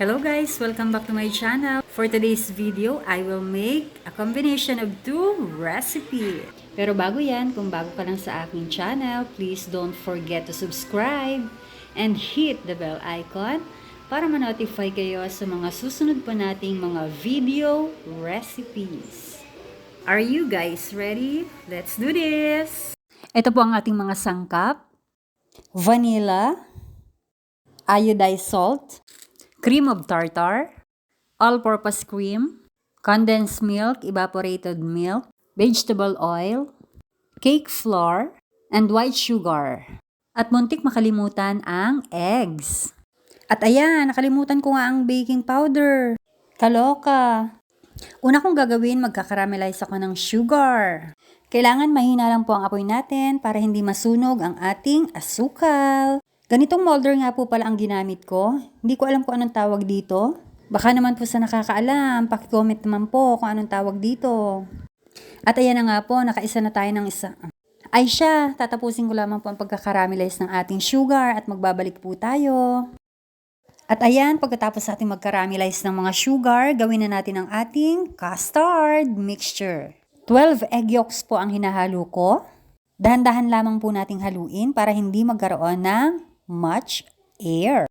Hello guys! Welcome back to my channel. For today's video, I will make a combination of two recipe. Pero bago yan, kung bago ka lang sa aking channel, please don't forget to subscribe and hit the bell icon para ma-notify kayo sa mga susunod pa nating mga video recipes. Are you guys ready? Let's do this! Ito po ang ating mga sangkap. Vanilla, iodized salt, cream of tartar, all-purpose cream, condensed milk, evaporated milk, vegetable oil, cake flour, and white sugar. At muntik makalimutan ang eggs. At ayan, nakalimutan ko nga ang baking powder. Kaloka. Una kong gagawin, magkakaramelize ako ng sugar. Kailangan mahina lang po ang apoy natin para hindi masunog ang ating asukal. Ganitong molder nga po pala ang ginamit ko. Hindi ko alam kung anong tawag dito. Baka naman po sa nakakaalam, pakicomment naman po kung anong tawag dito. At ayan na nga po, nakaisa na tayo ng isa. Ay siya, tatapusin ko lamang po ang pagkakaramelize ng ating sugar at magbabalik po tayo. At ayan, pagkatapos natin magkaramelize ng mga sugar, gawin na natin ang ating custard mixture. 12 egg yolks po ang hinahalo ko. Dahan-dahan lamang po nating haluin para hindi magkaroon ng much air.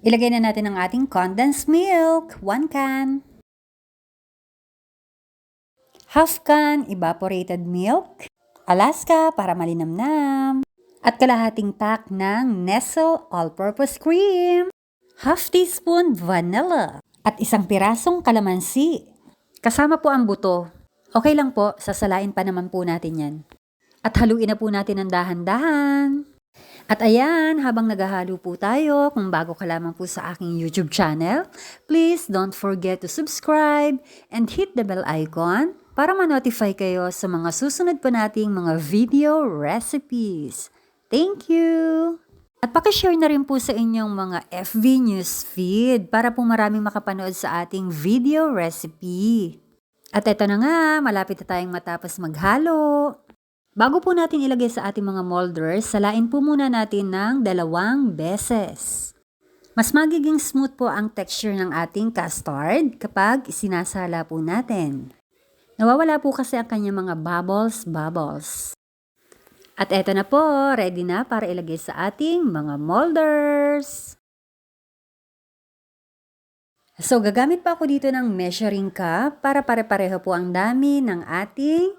Ilagay na natin ang ating condensed milk, 1 can. Half can evaporated milk, Alaska para malinamnam, at kalahating pack ng Nestle all-purpose cream, half teaspoon vanilla, at isang pirasong kalamansi. Kasama po ang buto. Okay lang po, sasalain pa naman po natin yan. At haluin na po natin ng dahan-dahan. At ayan, habang naghahalo po tayo, kung bago ka lamang po sa aking YouTube channel, please don't forget to subscribe and hit the bell icon para ma-notify kayo sa mga susunod pa nating mga video recipes. Thank you! At pakishare na rin po sa inyong mga FV News feed para po maraming makapanood sa ating video recipe. At eto na nga, malapit na tayong matapos maghalo. Bago po natin ilagay sa ating mga molders, salain po muna natin ng dalawang beses. Mas magiging smooth po ang texture ng ating custard kapag sinasala po natin. Nawawala po kasi ang kanyang mga bubbles, bubbles. At eto na po, ready na para ilagay sa ating mga molders. So, gagamit pa ako dito ng measuring cup para pare-pareho po ang dami ng ating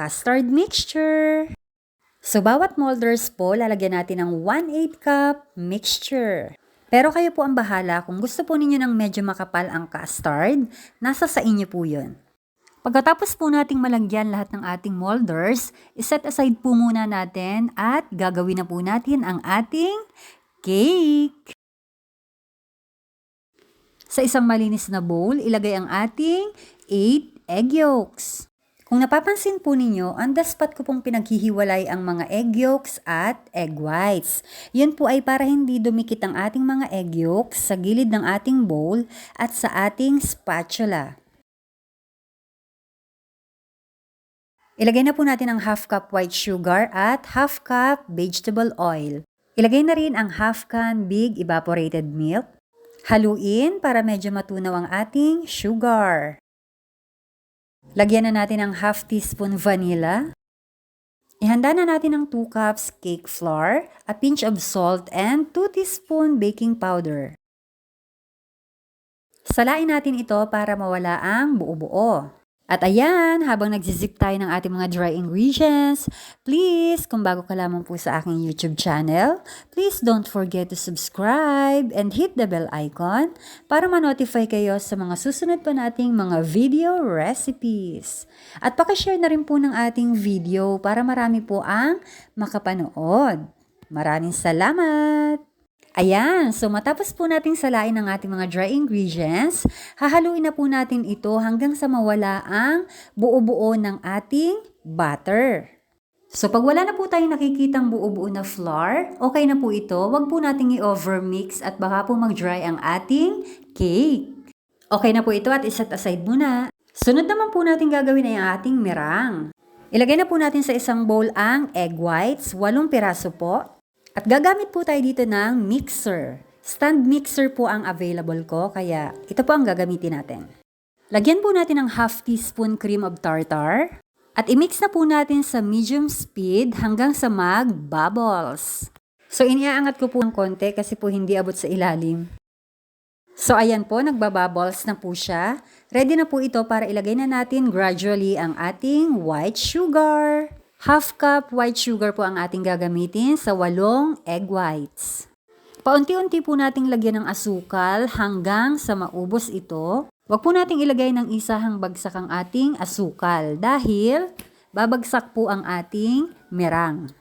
custard mixture. So, bawat molders po, lalagyan natin ng 1-8 cup mixture. Pero kayo po ang bahala kung gusto po ninyo ng medyo makapal ang custard, nasa sa inyo po yun. Pagkatapos po nating malagyan lahat ng ating molders, iset aside po muna natin at gagawin na po natin ang ating cake. Sa isang malinis na bowl, ilagay ang ating 8 egg yolks. Kung napapansin po ninyo, the spot ko pong pinaghihiwalay ang mga egg yolks at egg whites. Yun po ay para hindi dumikit ang ating mga egg yolks sa gilid ng ating bowl at sa ating spatula. Ilagay na po natin ang half cup white sugar at half cup vegetable oil. Ilagay na rin ang half can big evaporated milk. Haluin para medyo matunaw ang ating sugar. Lagyan na natin ang half teaspoon vanilla. Ihanda na natin ang 2 cups cake flour, a pinch of salt, and 2 teaspoon baking powder. Salain natin ito para mawala ang buo-buo. At ayan, habang nagsisip tayo ng ating mga dry ingredients, please, kung bago ka lamang po sa aking YouTube channel, please don't forget to subscribe and hit the bell icon para ma-notify kayo sa mga susunod pa nating mga video recipes. At pakishare na rin po ng ating video para marami po ang makapanood. Maraming salamat! Ayan, so matapos po nating salain ang ating mga dry ingredients, hahaluin na po natin ito hanggang sa mawala ang buo-buo ng ating butter. So pag wala na po tayong nakikitang buo-buo na flour, okay na po ito. Huwag po nating i-overmix at baka po mag-dry ang ating cake. Okay na po ito at iset aside muna. Sunod naman po natin gagawin ay ang ating mirang. Ilagay na po natin sa isang bowl ang egg whites, walong piraso po, At gagamit po tayo dito ng mixer. Stand mixer po ang available ko, kaya ito po ang gagamitin natin. Lagyan po natin ng half teaspoon cream of tartar. At i-mix na po natin sa medium speed hanggang sa mag-bubbles. So, iniaangat ko po ng konti kasi po hindi abot sa ilalim. So, ayan po, nagbabubbles na po siya. Ready na po ito para ilagay na natin gradually ang ating white sugar. Half cup white sugar po ang ating gagamitin sa walong egg whites. Paunti-unti po nating lagyan ng asukal hanggang sa maubos ito. Huwag po nating ilagay ng isahang bagsak ang ating asukal dahil babagsak po ang ating merang.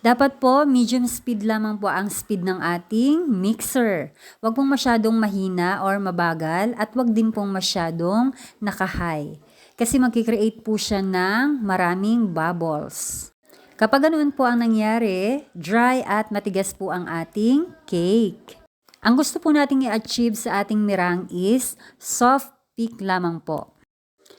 Dapat po medium speed lamang po ang speed ng ating mixer. Huwag pong masyadong mahina or mabagal at huwag din pong masyadong naka-high. Kasi magkikreate po siya ng maraming bubbles. Kapag ganoon po ang nangyari, dry at matigas po ang ating cake. Ang gusto po nating i-achieve sa ating mirang is soft peak lamang po.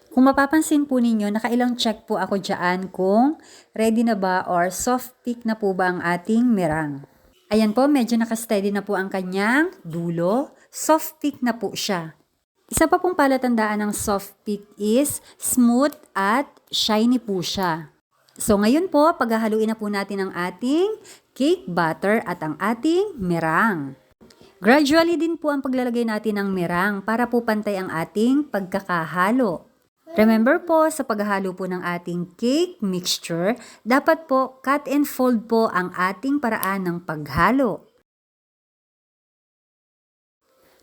Kung mapapansin po ninyo, nakailang check po ako dyan kung ready na ba or soft peak na po ba ang ating mirang. Ayan po, medyo nakasteady na po ang kanyang dulo. Soft peak na po siya. Isa pa pong palatandaan ng soft peak is smooth at shiny po siya. So ngayon po, paghahaluin na po natin ang ating cake batter at ang ating mirang. Gradually din po ang paglalagay natin ng merang para po pantay ang ating pagkakahalo. Remember po, sa paghahalo po ng ating cake mixture, dapat po cut and fold po ang ating paraan ng paghalo.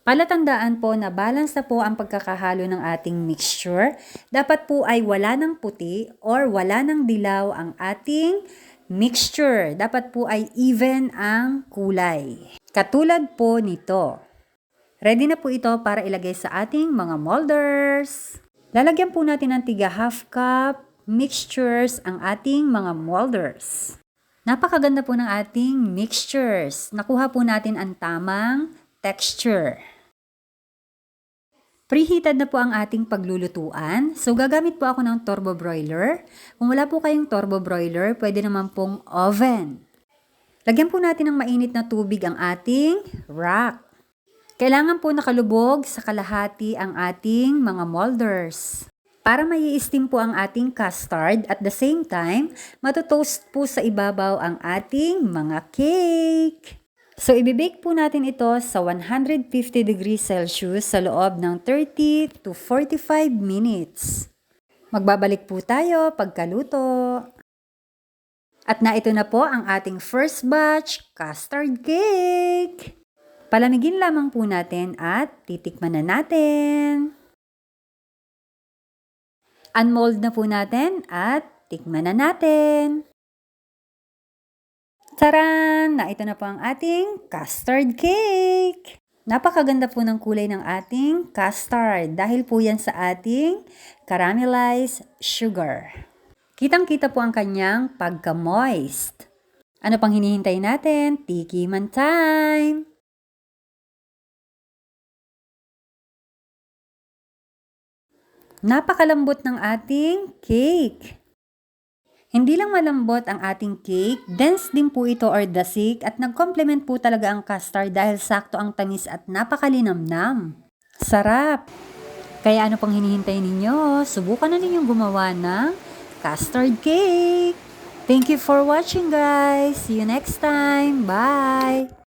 Palatandaan po na balance na po ang pagkakahalo ng ating mixture. Dapat po ay wala ng puti or wala ng dilaw ang ating mixture. Dapat po ay even ang kulay. Katulad po nito. Ready na po ito para ilagay sa ating mga molders. Lalagyan po natin ng tiga half cup mixtures ang ating mga molders. Napakaganda po ng ating mixtures. Nakuha po natin ang tamang texture. Preheated na po ang ating paglulutuan. So, gagamit po ako ng turbo broiler. Kung wala po kayong turbo broiler, pwede naman pong oven. Lagyan po natin ng mainit na tubig ang ating rack. Kailangan po nakalubog sa kalahati ang ating mga molders. Para may steam po ang ating custard at the same time, matotoast po sa ibabaw ang ating mga cake. So, ibibake po natin ito sa 150 degrees Celsius sa loob ng 30 to 45 minutes. Magbabalik po tayo pagkaluto. At na ito na po ang ating first batch custard cake. Palamigin lamang po natin at titikman na natin. Unmold na po natin at tikman na natin. Taran! Na ito na po ang ating custard cake! Napakaganda po ng kulay ng ating custard dahil po yan sa ating caramelized sugar. Kitang-kita po ang kanyang pagka-moist. Ano pang hinihintay natin? Tiki man time! Napakalambot ng ating cake. Hindi lang malambot ang ating cake, dense din po ito or dasik at nag-complement po talaga ang custard dahil sakto ang tamis at napakalinamnam. Sarap! Kaya ano pang hinihintay ninyo? Subukan na ninyong gumawa ng custard cake! Thank you for watching guys! See you next time! Bye!